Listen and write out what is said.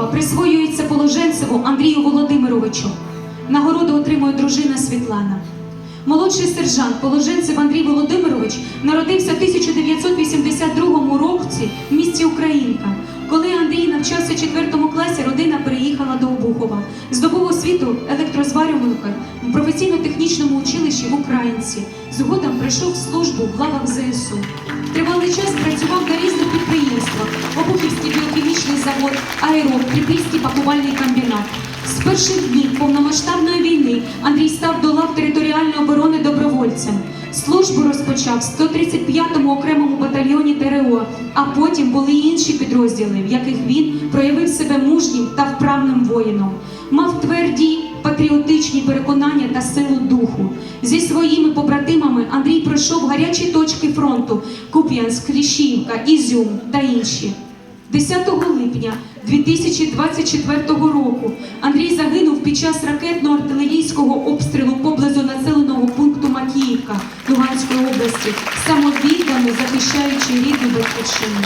Обухова присвоюється положенцеву Андрію Володимировичу. Нагороду отримує дружина Світлана. Молодший сержант Положенцев Андрій Володимирович народився в 1982 році в місті Українка. Коли Андрій навчався в 4 класі, родина переїхала до Обухова. Здобув освіту електрозварювальника в професійно-технічному училищі в Українці. Згодом прийшов службу в лавах ЗСУ. Тривалий час працював на різних завод, аероб, Трипільський пакувальний комбінат. З перших днів повномасштабної війни Андрій став до лав територіальної оборони добровольцем. Службу розпочав в 135-му окремому батальйоні ТРО, а потім були й інші підрозділи, в яких він проявив себе мужнім та вправним воїном. Мав тверді патріотичні переконання та силу духу. Зі своїми побратимами Андрій пройшов гарячі точки фронту Куп'янськ, Кліщівка, Ізюм та інші. 10 липня 2024 року Андрій загинув під час ракетно-артилерійського обстрілу поблизу населеного пункту Макіївка Луганської області, самовіддано захищаючи рідну батьківщину.